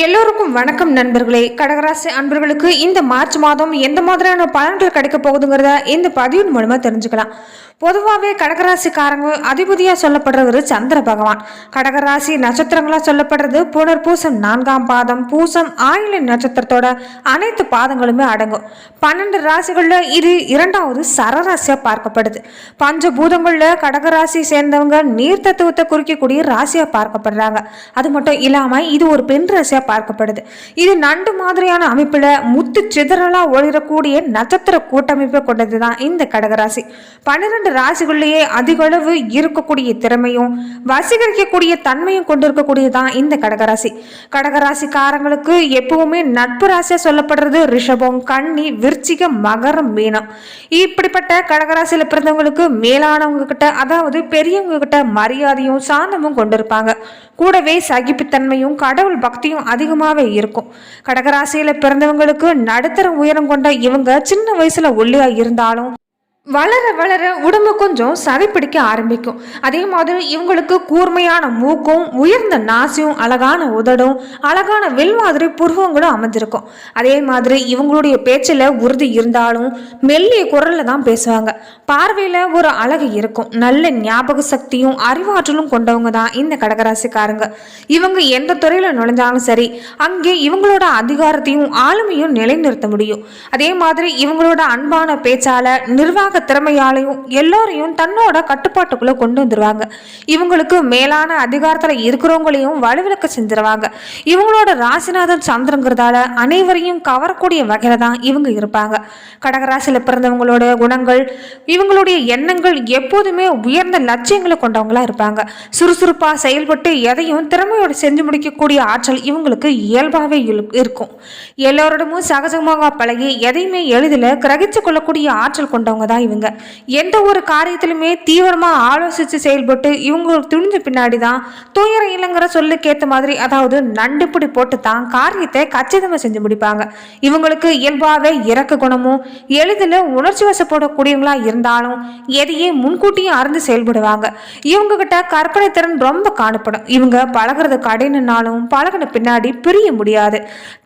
எல்லோருக்கும் வணக்கம் நண்பர்களே. கடகராசி அன்பர்களுக்கு இந்த மார்ச் மாதம் எந்த மாதிரியான பலன்கள் கிடைக்க போகுதுங்கிறத இந்த பதிவின் மூலமா தெரிஞ்சுக்கலாம். பொதுவாகவே கடகராசிக்காரங்க அதிபதியாக சொல்லப்படுறவர் சந்திர பகவான். கடகராசி நட்சத்திரங்களாக சொல்லப்படுறது புனர் பூசம் நான்காம் பாதம் பூசம் ஆயில நட்சத்திரத்தோட அனைத்து பாதங்களுமே அடங்கும். பன்னெண்டு ராசிகளில் இது இரண்டாவது சரராசியாக பார்க்கப்படுது. பஞ்சபூதங்களில் கடகராசி சேர்ந்தவங்க நீர் தத்துவத்தை குறிக்கக்கூடிய ராசியாக பார்க்கப்படுறாங்க. அது மட்டும் இல்லாமல் இது ஒரு பெண் ராசியாக பார்க்கப்படுது. இது நண்டு மாதிரியான அமைப்பில் முத்து சிதறலாக ஒளிரக்கூடிய நட்சத்திர கூட்டமைப்பை கொண்டது தான் இந்த கடகராசி. பன்னிரெண்டு ராசிகளிலேயே அதிகளவு இருக்கக்கூடிய திறமையும் வசீகரிக்கக்கூடிய தன்மையும் கொண்டிருக்கக்கூடியதான் இந்த கடகராசி. கடகராசிக்காரங்களுக்கு எப்பவுமே நட்பு ராசியா சொல்லப்படுறது ரிஷபம் கன்னி விருச்சிகம் மகரம் மீனம். இப்படிப்பட்ட கடகராசியில பிறந்தவங்களுக்கு மேலானவங்க கிட்ட அதாவது பெரியவங்க கிட்ட மரியாதையும் சாந்தமும் கொண்டிருப்பாங்க. கூடவே சகிப்புத்தன்மையும் கடவுள் பக்தியும் அதிகமாகவே இருக்கும். கடகராசியில் பிறந்தவங்களுக்கு நடுத்தர உயரம் கொண்ட இவங்க சின்ன வயசில் ஒல்லியா இருந்தாலும் வளர வளர உடம்பு கொஞ்சம் சதை பிடிக்க ஆரம்பிக்கும். அதே மாதிரி இவங்களுக்கு கூர்மையான மூக்கும் உயர்ந்த நாசியும் அழகான உதடும் அழகான வில் மாதிரி புருவங்களும் அமைஞ்சிருக்கும். அதே மாதிரி இவங்களுடைய பேச்சில் உறுதி இருந்தாலும் மெல்லிய குரலில் தான் பேசுவாங்க. பார்வையில் ஒரு அழகு இருக்கும். நல்ல ஞாபக சக்தியும் அறிவாற்றலும் கொண்டவங்க தான் இந்த கடகராசிக்காரங்க. இவங்க எந்த துறையில் நுழைஞ்சாலும் சரி அங்கே இவங்களோட அதிகாரத்தையும் ஆளுமையும் நிலைநிறுத்த முடியும். அதே மாதிரி இவங்களோட அன்பான பேச்சால் நிர்வாக திறமையாலையும் எல்லோரையும் தன்னோட கட்டுப்பாட்டுக்குள்ள கொண்டு வந்துருவாங்க. இவங்களுக்கு மேலான அதிகாரத்துல இருக்கிறவங்களையும் வலுவிலக்க செஞ்சிருவாங்க. இவங்களோட ராசிநாதன் சந்திரங்கிறதால அனைவரையும் கவரக்கூடிய வகையில தான் இவங்க இருப்பாங்க. கடகராசியில பிறந்தவங்களோட குணங்கள் இவங்களுடைய எண்ணங்கள் எப்போதுமே உயர்ந்த லட்சியங்களை கொண்டவங்களா இருப்பாங்க. சுறுசுறுப்பா செயல்பட்டு எதையும் திறமையோடு செஞ்சு முடிக்கக்கூடிய ஆற்றல் இவங்களுக்கு இயல்பாகவே இருக்கும். எல்லோரிடமும் சகஜமாக பழகி எதையுமே எளிதில் கிரகிச்சு கொள்ளக்கூடிய ஆற்றல் கொண்டவங்க தான் இவங்க. எந்த ஒரு காரியத்திலுமே தீவிரமாக ஆலோசித்து செயல்பட்டு இவங்க துணிஞ்ச பின்னாடி தான் துயரம் இல்லைங்கிற சொல்லுக்கேற்ற மாதிரி அதாவது நண்டுப்பிடி போட்டு தான் காரியத்தை கச்சிதமாக செஞ்சு முடிப்பாங்க. இவங்களுக்கு இயல்பாகவே இறக்க குணமும் எளிதில் உணர்ச்சி வசப்படக்கூடியவங்களா இருந்தாலும் எதையே முன்கூட்டியும் அறிந்து செயல்படுவாங்க. இவங்க கிட்ட கற்பனை திறன் ரொம்ப காணப்படும். இவங்க பழகுறது கடினனாலும் பழகின பின்னாடி பிரிய முடியாது.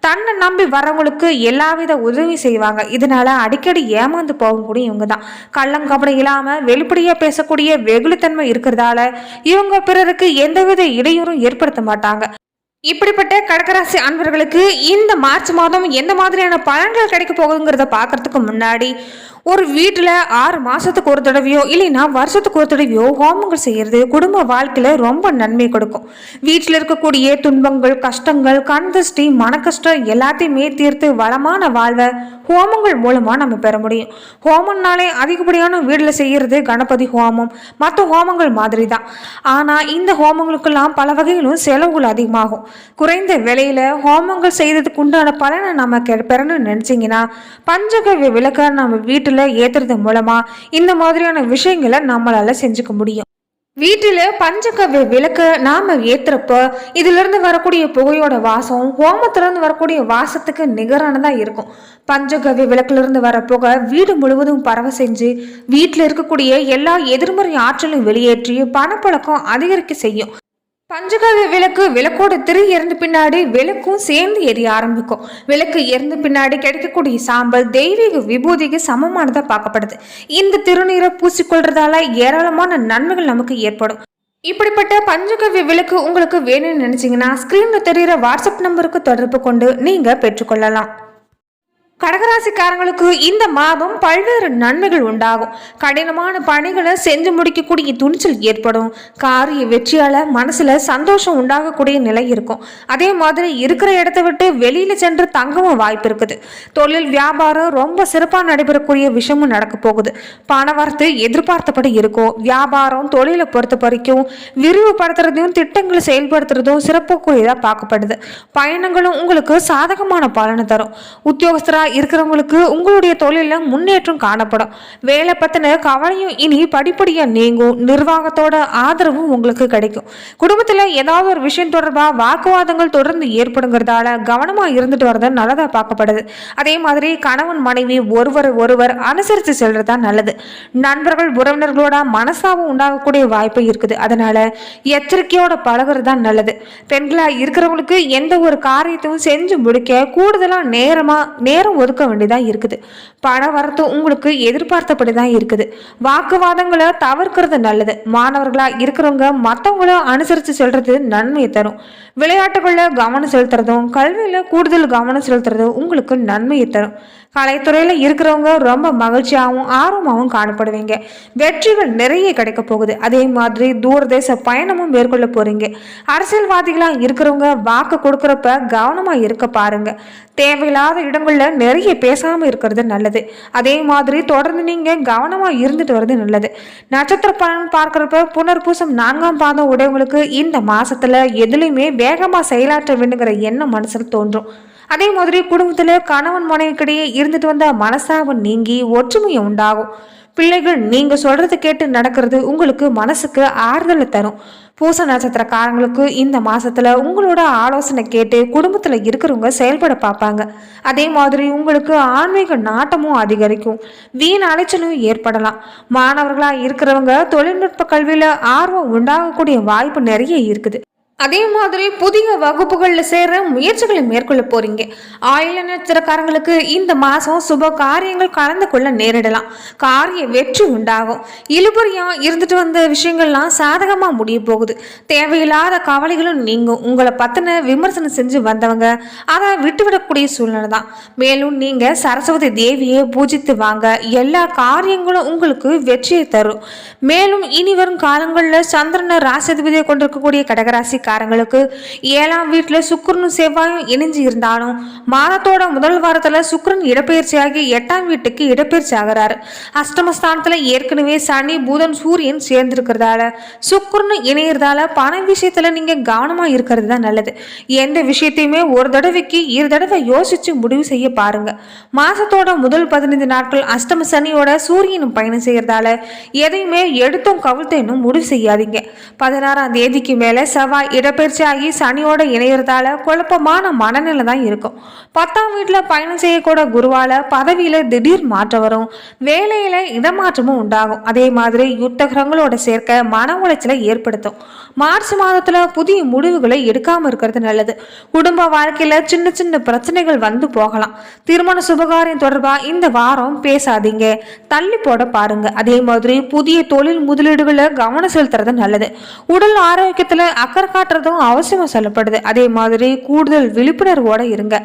தன்னை நம்பி வரவங்களுக்கு எல்லாவித உதவி செய்வாங்க. இதனால அடிக்கடி ஏமாந்து போகக்கூடிய இவங்க தான். கள்ளம் கள்ளங்கபடம் இல்லாம வெளிப்படையா பேசக்கூடிய வெகுளித்தன்மை இருக்கிறதால இவங்க பிறருக்கு எந்தவித இடையூறும் ஏற்படுத்த மாட்டாங்க. இப்படிப்பட்ட கடகராசி அன்பர்களுக்கு இந்த மார்ச் மாதம் எந்த மாதிரியான பலன்கள் கிடைக்க போகுதுங்கிறத பார்க்கறதுக்கு முன்னாடி ஒரு வீட்டில் ஆறு மாதத்துக்கு ஒரு தடவையோ இல்லைன்னா வருஷத்துக்கு ஒரு தடவையோ ஹோமங்கள் செய்கிறது குடும்ப வாழ்க்கையில் ரொம்ப நன்மை கொடுக்கும். வீட்டில் இருக்கக்கூடிய துன்பங்கள் கஷ்டங்கள் கண் திருஷ்டி மன கஷ்டம் எல்லாத்தையுமே தீர்த்து வளமான வாழ்வை ஹோமங்கள் மூலமாக நம்ம பெற முடியும். ஹோமம்னாலே அதிகப்படியான வீட்டில் செய்கிறது கணபதி ஹோமம். மற்ற ஹோமங்கள் மாதிரி தான் ஆனால் இந்த ஹோமங்களுக்கெல்லாம் பல வகையிலும் செலவுகள் அதிகமாகும். குறைந்த விலையில் ஹோமங்கள் செய்ததுக்கு உண்டான பலனை நம்ம கெ பெறணும்னு நினச்சிங்கன்னா பஞ்சகவ்ய விளக்க நம்ம வீட்டில் ஏற்றுறது மூலமா இந்த மாதிரியான விஷயங்களை நம்மளால செஞ்சுக்க முடியும். வீட்டில் பஞ்சகவ்ய விளக்க நாம் இதுல இதிலிருந்து வரக்கூடிய புகையோட வாசம் ஹோமத்திலிருந்து வரக்கூடிய வாசத்துக்கு நிகரானதாக இருக்கும். பஞ்சகவ்ய விளக்குலேருந்து வர புகை வீடு முழுவதும் பரவ செஞ்சு வீட்டில் இருக்கக்கூடிய எல்லா எதிர்மறை ஆற்றலும் வெளியேற்றி பணப்பழக்கம் அதிகரிக்க செய்யும். பஞ்சகவ்ய விளக்கு விளக்கோட திரு எரிந்த பின்னாடி விளக்கும் சேர்ந்து எரிய ஆரம்பிக்கும். விளக்கு இறந்த பின்னாடி கிடைக்கக்கூடிய சாம்பல் தெய்வீக விபூதிக்கு சமமானதா பார்க்கப்படுது. இந்த திருநீரை பூசிக்கொள்றதால ஏராளமான நன்மைகள் நமக்கு ஏற்படும். இப்படிப்பட்ட பஞ்சகவ்ய விளக்கு உங்களுக்கு வேணும்னு நினைச்சீங்கன்னா ஸ்கிரீன்ல தெரிகிற வாட்ஸ்அப் நம்பருக்கு தொடர்பு கொண்டு நீங்க பெற்றுக்கொள்ளலாம். கடகராசிக்காரங்களுக்கு இந்த மாதம் பல்வேறு நன்மைகள் உண்டாகும். கடினமான பணிகளை செஞ்சு முடிக்கக்கூடிய துணிச்சல் ஏற்படும். காரிய வெற்றியால மனசுல சந்தோஷம் உண்டாகக்கூடிய நிலை இருக்கும். அதே மாதிரி இருக்கிற இடத்த விட்டு வெளியில சென்று தங்கவும் வாய்ப்பு இருக்குது. தொழில் வியாபாரம் ரொம்ப சிறப்பாக நடைபெறக்கூடிய விஷயமும் நடக்க போகுது. பணவரத்து எதிர்பார்த்தபடி இருக்கும் வியாபாரம் தொழிலை பொறுத்த வரைக்கும் விரிவுபடுத்துறதையும் திட்டங்களை செயல்படுத்துறதும் சிறப்புக்குரியதாக பார்க்கப்படுது. பயணங்களும் உங்களுக்கு சாதகமான பலனை தரும். உத்தியோகஸ்தரா இருக்கிறவங்களுக்கு உங்களுடைய தொழிலில் முன்னேற்றம் காணப்படும். வேலை பற்றின கவலையும் இனி படிப்படியாக நீங்கும். நிர்வாகத்தோட ஆதரவும் உங்களுக்கு கிடைக்கும். குடும்பத்தில் ஏதாவது ஒரு விஷயம் தொடர்பாக வாக்குவாதங்கள் தொடர்ந்து ஏற்படுங்கிறதால கவனமாக இருந்துட்டு வரது நல்லதாக பார்க்கப்படுது. அதே மாதிரி கணவன் மனைவி ஒருவர் ஒருவர் அனுசரித்து செல்றது தான் நல்லது. நண்பர்கள் உறவினர்களோட மனசாவும் உண்டாகக்கூடிய வாய்ப்பு இருக்குது. அதனால எச்சரிக்கையோட பழகுறது தான் நல்லது. பெண்களாக இருக்கிறவங்களுக்கு எந்த ஒரு காரியத்தையும் செஞ்சு முடிக்க கூடுதலாக நேரமாக நேரம் ஒதுக்க வேண்டியதாக இருக்குது. பண வரத்து உங்களுக்கு எதிர்பார்த்தபடி தான் இருக்குது. வாக்குவாதங்களை தவிர்க்கிறது நல்லது. மாணவர்களாக இருக்கிறவங்க மற்றவங்கள அனுசரித்து செல்றது நன்மையை தரும். விளையாட்டுகளில் கவனம் செலுத்துறதும் கல்வியில் கூடுதல் கவனம் செலுத்துறதும் உங்களுக்கு நன்மையை தரும். கலைத்துறையில் இருக்கிறவங்க ரொம்ப மகிழ்ச்சியாகவும் ஆர்வமாகவும் காணப்படுவீங்க. வெற்றிகள் நிறைய கிடைக்க போகுது. அதே மாதிரி தூரதேச பயணமும் மேற்கொள்ள போறீங்க. அரசியல்வாதிகளாக இருக்கிறவங்க வாக்கு கொடுக்குறப்ப கவனமாக இருக்க பாருங்க. தேவையில்லாத இடங்களில் நிறைய பேசாமல் இருக்கிறது நல்லது. அதே மாதிரி தொடர்ந்து நீங்கள் கவனமாக இருந்துட்டு வர்றது நல்லது. நட்சத்திர பலன் பார்க்குறப்ப புனர்பூசம் நான்காம் பாதம் உடையவங்களுக்கு இந்த மாதத்தில் எதுலேயுமே வேகமாக செயலாற்ற வேண்டுங்கிற எண்ணம் மனசில் தோன்றும். அதே மாதிரி குடும்பத்தில் கணவன் மனைவிக்கிடையே இருந்துட்டு வந்த மனசாபம் நீங்கி ஒற்றுமையை உண்டாகும். பிள்ளைகள் நீங்க சொல்றது கேட்டு நடக்கிறது உங்களுக்கு மனசுக்கு ஆறுதலை தரும். பூச நட்சத்திரக்காரங்களுக்கு இந்த மாசத்துல உங்களோட ஆலோசனை கேட்டு குடும்பத்துல இருக்கிறவங்க செயல்பட பார்ப்பாங்க. அதே மாதிரி உங்களுக்கு ஆன்மீக நாட்டமும் அதிகரிக்கும். வீண் அலைச்சலும் ஏற்படலாம். மாணவர்களா இருக்கிறவங்க தொழில்நுட்ப கல்வியில ஆர்வம் உண்டாகக்கூடிய வாய்ப்பு நிறைய இருக்குது. அதே மாதிரி புதிய வகுப்புகளில் சேர முயற்சிகளை மேற்கொள்ள போறீங்க. ஆயுள நட்சத்திரக்காரங்களுக்கு இந்த மாதம் சுப காரியங்கள் கலந்து கொள்ள நேரிடலாம். காரிய வெற்றி உண்டாகும். இழுபறியா இருந்துட்டு வந்த விஷயங்கள்லாம் சாதகமாக முடிய போகுது. தேவையில்லாத கவலைகளும் நீங்கும். உங்களை பற்றின விமர்சனம் செஞ்சு வந்தவங்க அதை விட்டுவிடக்கூடிய சூழ்நிலை தான். மேலும் நீங்கள் சரஸ்வதி தேவியை பூஜித்து வாங்க எல்லா காரியங்களும் உங்களுக்கு வெற்றியை தரும். மேலும் இனி வரும் காலங்களில் சந்திரனை ராசிபதியை கொண்டிருக்கக்கூடிய கடகராசி ராசிக்காரங்களுக்கு ஏழாம் வீட்டில் சுக்கரனும் செவ்வாயும் இணைஞ்சு இருந்தாலும் மாதத்தோட முதல் வாரத்தில் சுக்கரன் இடப்பெயர்ச்சியாகி எட்டாம் வீட்டுக்கு இடப்பெயர்ச்சி ஆகிறாரு அஷ்டமஸ்தானத்தில் ஏற்கனவே சனி புதன் சூரியன் சேர்ந்திருக்கிறதால சுக்கரன் இணையிறதால பண விஷயத்தில் நீங்கள் கவனமாக இருக்கிறது தான் நல்லது. எந்த விஷயத்தையுமே ஒரு தடவைக்கு இரு தடவை யோசிச்சு முடிவு செய்ய பாருங்க. மாசத்தோட முதல் பதினைந்து நாட்கள் அஷ்டம சனியோட சூரியனும் பயணம் செய்யறதால எதையுமே எடுத்தும் கவிழ்த்தேனும் முடிவு செய்யாதீங்க. பதினாறாம் தேதிக்கு மேலே செவ்வாய் இடப்பெயர்ச்சி ஆகி சனியோட இணையறதால குழப்பமான மனநிலை தான் இருக்கும். பத்தாம் வீட்டில் பயணம் செய்யக்கூட குருவால பதவியில திடீர் மாற்றம் வரும். வேலையில இடமாற்றமும் உண்டாகும். அதே மாதிரி யுத்த கிரகங்களோட சேர்க்க மன உளைச்சலை ஏற்படுத்தும். மார்ச் மாதத்துல புதிய முடிவுகளை எடுக்காம இருக்கிறது நல்லது. குடும்ப வாழ்க்கையில சின்ன சின்ன பிரச்சனைகள் வந்து போகலாம். திருமண சுபகாரியம் தொடர்பா இந்த வாரம் பேசாதீங்க. தள்ளி போட பாருங்க. அதே மாதிரி புதிய தொழில் முதலீடுகளை கவனம் செலுத்துறது நல்லது. உடல் ஆரோக்கியத்துல அக்கறை காட்டுறதும் அவசியமா சொல்லப்படுது. அதே மாதிரி கூடுதல் விழிப்புணர்வோடு இருங்க.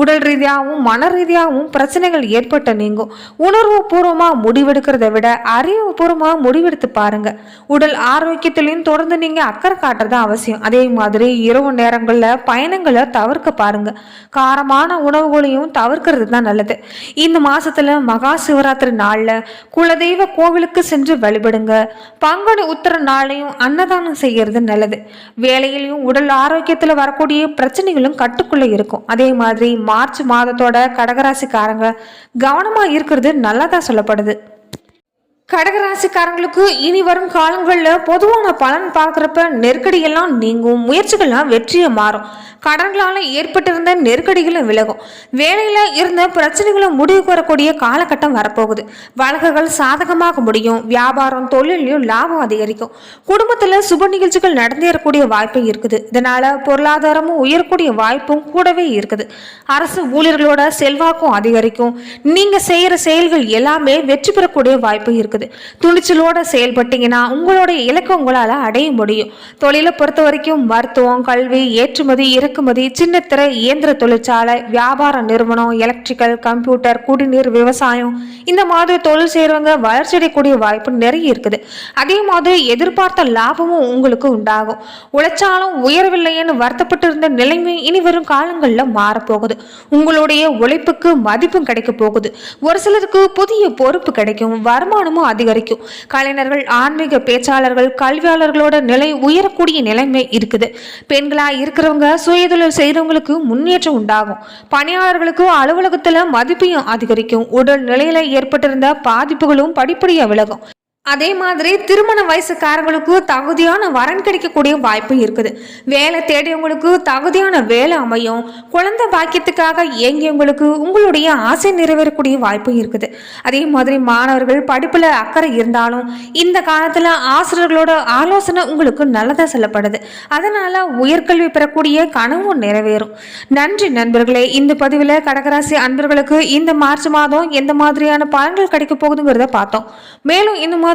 உடல் ரீதியாகவும் மன ரீதியாகவும் பிரச்சனைகள் ஏற்பட்ட நீங்கும். உணர்வு பூர்வமாக முடிவெடுக்கிறத விட அறிவுபூர்வமா முடிவெடுத்து பாருங்க. உடல் ஆரோக்கியத்திலையும் தொடர்ந்து நீங்கள் அக்கறை காட்டுறது அவசியம். அதே மாதிரி இரவு நேரங்களில் பயணங்களை தவிர்க்க பாருங்க. காரமான உணவுகளையும் தவிர்க்கிறது தான் நல்லது. இந்த மாசத்துல மகா சிவராத்திரி நாளில் குலதெய்வ கோவிலுக்கு சென்று வழிபடுங்க. பங்குனி உத்தர நாளையும் அன்னதானம் செய்யறது நல்லது. வேலை வேலையிலையும் உடல் ஆரோக்கியத்தில் வரக்கூடிய பிரச்சனைகளும் கட்டுக்குள்ளே இருக்கும். அதே மாதிரி மார்ச் மாதத்தோட கடகராசிக்காரங்க கவனமாக இருக்கிறது நல்லதாக சொல்லப்படுது. கடகராசிக்காரங்களுக்கு இனி வரும் காலங்களில் பொதுவான பலன் பார்க்குறப்ப நெருக்கடியெல்லாம் நீங்கும் முயற்சிகள்லாம் வெற்றியை மாறும். கடன்களால் ஏற்பட்டிருந்த நெருக்கடிகளும் விலகும். வேலையில் இருந்த பிரச்சனைகளும் முடிவுக்கு வரக்கூடிய காலகட்டம் வரப்போகுது. வழக்குகள் சாதகமாக முடியும். வியாபாரம் தொழிலையும் லாபம் அதிகரிக்கும். குடும்பத்தில் சுப நிகழ்ச்சிகள் நடந்தேறக்கூடிய வாய்ப்பு இருக்குது. இதனால் பொருளாதாரமும் உயரக்கூடிய வாய்ப்பும் கூடவே இருக்குது. அரசு ஊழியர்களோட செல்வாக்கும் அதிகரிக்கும். நீங்கள் செய்கிற செயல்கள் எல்லாமே வெற்றி பெறக்கூடிய வாய்ப்பு இருக்குது. துணிச்சலோட செயல்பட்டீங்கன்னா உங்களுடைய இலக்கை உங்களால் அடைய முடியும். தொழிலை பொறுத்த வரைக்கும் மருத்துவம் கல்வி ஏற்றுமதி இறக்குமதி சின்னத்திர இயந்திர தொழிற்சாலை வியாபார நிறுவனம் எலக்ட்ரிக்கல் கம்ப்யூட்டர் குடிநீர் விவசாயம் இந்த மாதிரி தொழில் செய்கிறவங்க வளர்ச்சியடையக்கூடிய வாய்ப்பு நிறைய இருக்குது. அதே மாதிரி எதிர்பார்த்த லாபமும் உங்களுக்கு உண்டாகும். உழைச்சாலும் உயரவில்லைன்னு வருத்தப்பட்டு இருந்த நிலைமை இனி வரும் காலங்களில் மாறப்போகுது. உங்களுடைய உழைப்புக்கு மதிப்பும் கிடைக்க போகுது. ஒரு சிலருக்கு புதிய பொறுப்பு கிடைக்கும் வருமானமும் அதிகரிக்கும். கலைஞர்கள் ஆன்மீக பேச்சாளர்கள் கல்வியாளர்களோட நிலை உயரக்கூடிய நிலைமை இருக்குது. பெண்களா இருக்கிறவங்க சுயதொழில் செய்கிறவங்களுக்கு முன்னேற்றம் உண்டாகும். பணியாளர்களுக்கு அலுவலகத்துல மதிப்பையும் அதிகரிக்கும். உடல் நிலையில ஏற்பட்டிருந்த பாதிப்புகளும் படிப்படியாக விலகும். அதே மாதிரி திருமண வயசுக்காரங்களுக்கு தகுதியான வரன் கிடைக்கக்கூடிய வாய்ப்பு இருக்குது. வேலை தேடியவங்களுக்கு தகுதியான வேலை அமையும். குழந்தை பாக்கியத்துக்காக இயங்கியவங்களுக்கு உங்களுடைய ஆசை நிறைவேறக்கூடிய வாய்ப்பு இருக்குது. அதே மாதிரி மாணவர்கள் படிப்பில் அக்கறை இருந்தாலும் இந்த காலத்தில் ஆசிரியர்களோட ஆலோசனை உங்களுக்கு நல்லதாக சொல்லப்படுது. அதனால் உயர்கல்வி பெறக்கூடிய கனவும் நிறைவேறும். நன்றி நண்பர்களே. இந்த பதிவில் கடகராசி அன்பர்களுக்கு இந்த மார்ச் மாதம் எந்த மாதிரியான பலன்கள் கிடைக்க போகுதுங்கிறத பார்த்தோம். மேலும் இந்த மாதிரி